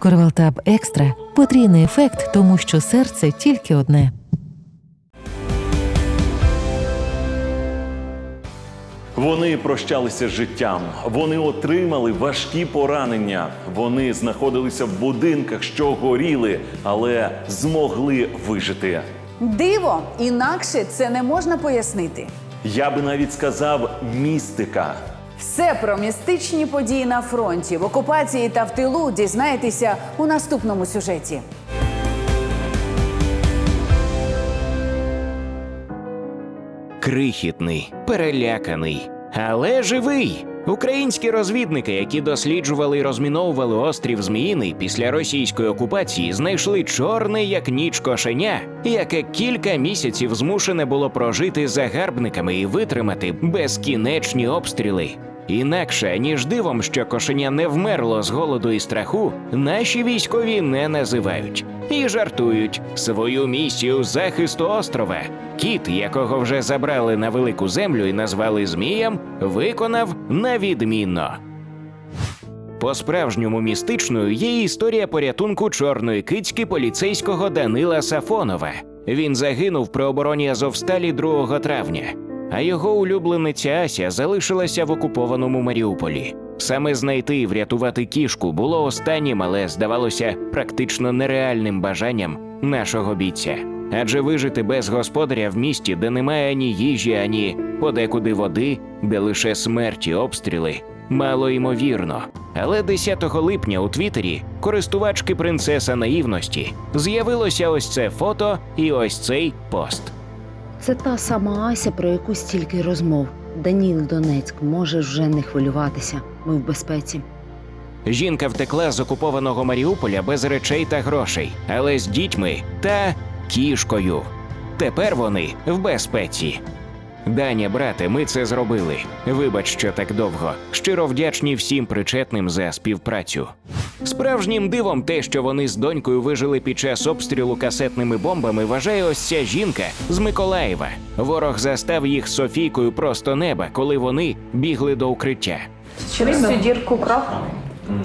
Корвалтаб Екстра потрійний ефект, тому що серце тільки одне. Вони прощалися з життям, вони отримали важкі поранення. Вони знаходилися в будинках, що горіли, але змогли вижити. Диво, інакше це не можна пояснити. Я би навіть сказав містика. Все про містичні події на фронті, в окупації та в тилу дізнаєтеся у наступному сюжеті. крихітний, переляканий, але живий. Українські розвідники, які досліджували і розміновували острів Зміїний після російської окупації, знайшли чорне як ніч кошеня, яке кілька місяців змушене було прожити загарбниками і витримати безкінечні обстріли. Інакше ніж дивом, що кошеня не вмерло з голоду і страху, наші військові не називають і жартують свою місію захисту острова. Кіт, якого вже забрали на велику землю і назвали Змієм, виконав на відмінно. По-справжньому містичною є історія порятунку чорної кицьки поліцейського Данила Сафонова. Він загинув при обороні Азовсталі 2 травня, а його улюблениця Ася залишилася в окупованому Маріуполі. Саме знайти і врятувати кішку було останнім, але здавалося практично нереальним бажанням нашого бійця. Адже вижити без господаря в місті, де немає ані їжі, ані подекуди води, де лише смерті, обстріли, мало ймовірно. Але 10 липня у Твіттері користувачки принцеса наївності з'явилося ось це фото і ось цей пост. Це та сама Ася, про яку стільки розмов. Даніл Донецьк, можеш вже не хвилюватися. Ми в безпеці. Жінка втекла з окупованого Маріуполя без речей та грошей, але з дітьми та кішкою. Тепер вони в безпеці. Даня, брате, ми це зробили. Вибач, що так довго. Щиро вдячні всім причетним за співпрацю. Справжнім дивом те, що вони з донькою вижили під час обстрілу касетними бомбами, вважає ось ця жінка з Миколаєва. Ворог застав їх з Софійкою просто неба, коли вони бігли до укриття. Через цю дірку крав.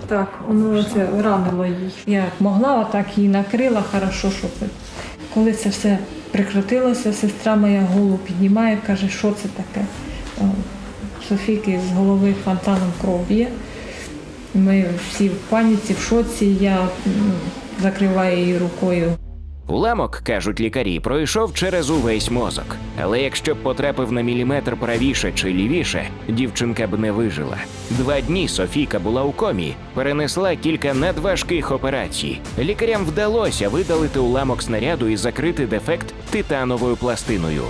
Так, воно це ранило її. Я могла, отак її накрила, хорошо, щоб. Коли це все прекратилося, сестра моя голову піднімає, каже, що це таке. Софійки з голови фонтаном кров б'є. Ми всі в паніці, в шоці, я закриваю її рукою. Уламок, кажуть лікарі, пройшов через увесь мозок. Але якщо б потрапив на міліметр правіше чи лівіше, дівчинка б не вижила. Два дні Софійка була у комі, перенесла кілька надважких операцій. Лікарям вдалося видалити уламок снаряду і закрити дефект титановою пластиною.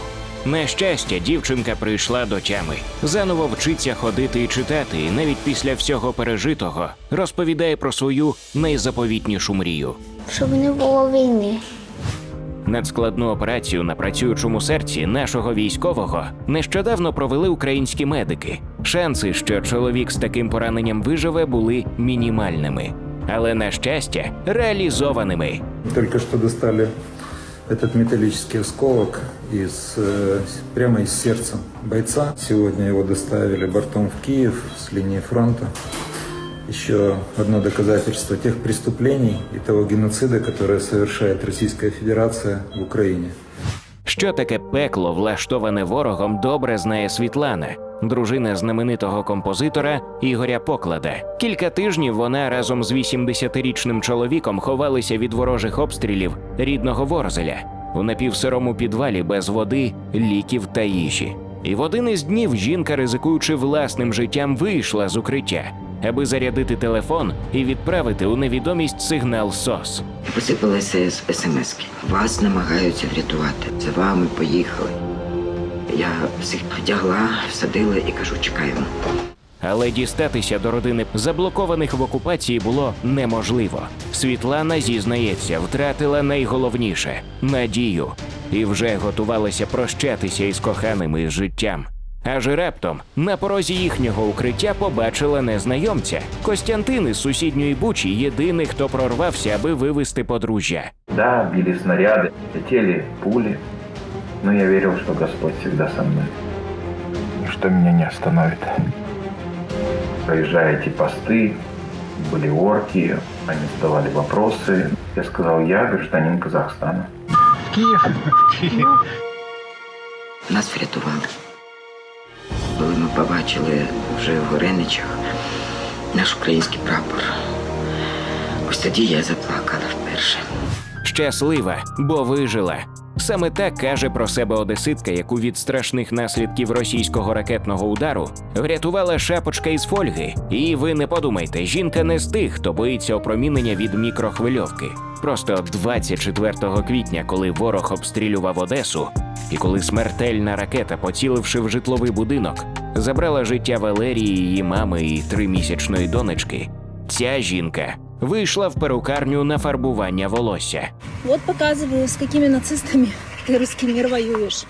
На щастя, дівчинка прийшла до тями. Заново вчиться ходити і читати, і навіть після всього пережитого розповідає про свою найзаповітнішу мрію. щоб не було війни. Надскладну операцію на працюючому серці нашого військового нещодавно провели українські медики. Шанси, що чоловік з таким пораненням виживе, були мінімальними, але на щастя, реалізованими. Только что достали этот металлический осколок из, э, прямо из сердца бойца. Сегодня его доставили бортом в Киев с линии фронта. Еще одно доказательство тех преступлений и того геноцида, которое совершает Российская Федерация в Украине. Що таке пекло, влаштоване ворогом, добре знає Світлана, дружина знаменитого композитора Ігоря Поклада. Кілька тижнів вона разом з 80-річним чоловіком ховалися від ворожих обстрілів рідного Ворзеля у напівсирому підвалі без води, ліків та їжі. І в один із днів жінка, ризикуючи власним життям, вийшла з укриття, аби зарядити телефон і відправити у невідомість сигнал СОС. Посипалися з смски. Вас намагаються врятувати. За вами поїхали. Я всіх одягла, всадила і кажу, чекаємо. Але дістатися до родини заблокованих в окупації було неможливо. Світлана зізнається, втратила найголовніше надію і вже готувалася прощатися із і з життям. Аж раптом на порозі їхнього укриття побачила незнайомця. Костянтин із сусідньої бучі єдиний, хто прорвався, аби вивести подружжя. Да, били снаряды, летели пули, но я верил, что Господь всегда со мной. И что меня не остановит. Проезжая эти посты, были орки, они задавали вопросы. Я сказал, я гражданин Казахстана. Нас врятували. Побачили вже в Гореничах наш український прапор, ось тоді я заплакала вперше. Щаслива, бо вижила. Саме так каже про себе одеситка, яку від страшних наслідків російського ракетного удару врятувала шапочка із фольги. І ви не подумайте, жінка не з тих, хто боїться опромінення від мікрохвильовки. Просто 24 квітня, коли ворог обстрілював Одесу, і коли смертельна ракета, поціливши в житловий будинок, забрала життя Валерії, її мами і тримісячної донечки. Ця жінка вийшла в перукарню на фарбування волосся. Вот показываю, с какими нацистами ты русский мир воюешь.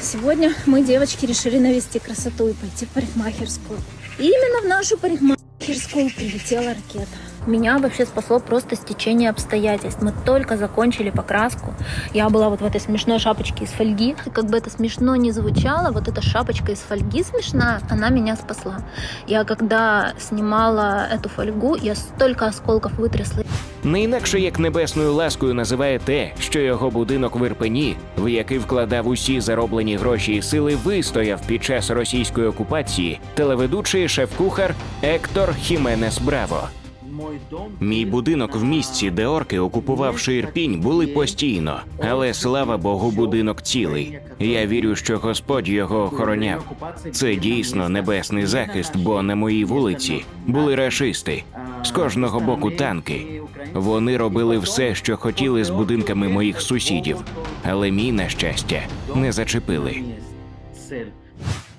Сегодня мы, девочки, решили навести красоту и пойти в парикмахерскую. И именно в нашу парикмахерскую прилетела ракета. Меня вообще спасло просто стечение обстоятельств. Мы только закончили покраску. Я была вот в этой смешной шапочке из фольги. И Как бы это смешно не звучало, вот эта шапочка из фольги смешная, она меня спасла. Я когда снимала эту фольгу, я столько осколков вытрясла Не інакше як небесною ласкою називає те, що його будинок в Ірпені, в який вкладав усі зароблені гроші і сили, вистояв під час російської окупації телеведучий шеф-кухар Ектор Хіменес Браво. Мій будинок в місці, де орки, окупувавши Ірпінь, були постійно, але слава Богу, будинок цілий. Я вірю, що Господь його охороняв. Це дійсно небесний захист, бо на моїй вулиці були рашисти. З кожного боку танки. Вони робили все, що хотіли з будинками моїх сусідів, але мій, на щастя, не зачепили.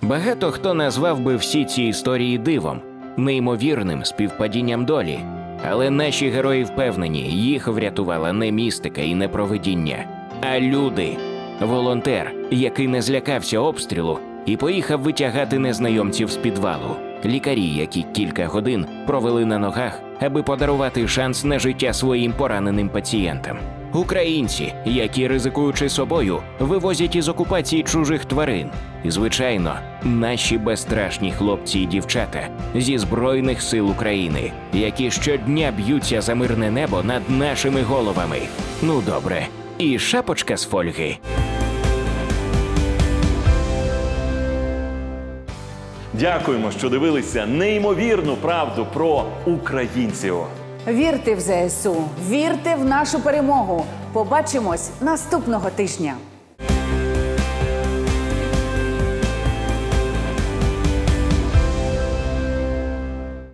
Багато хто назвав би всі ці історії дивом, неймовірним співпадінням долі. Але наші герої впевнені, їх врятувала не містика і не провидіння, а люди. Волонтер, який не злякався обстрілу і поїхав витягати незнайомців з підвалу. Лікарі, які кілька годин провели на ногах, аби подарувати шанс на життя своїм пораненим пацієнтам. Українці, які ризикуючи собою, вивозять із окупації чужих тварин. Звичайно, наші безстрашні хлопці і дівчата зі Збройних сил України, які щодня б'ються за мирне небо над нашими головами. Ну добре, і шапочка з фольги. Дякуємо, що дивилися неймовірну правду про українців. Вірте в ЗСУ, вірте в нашу перемогу. Побачимось наступного тижня.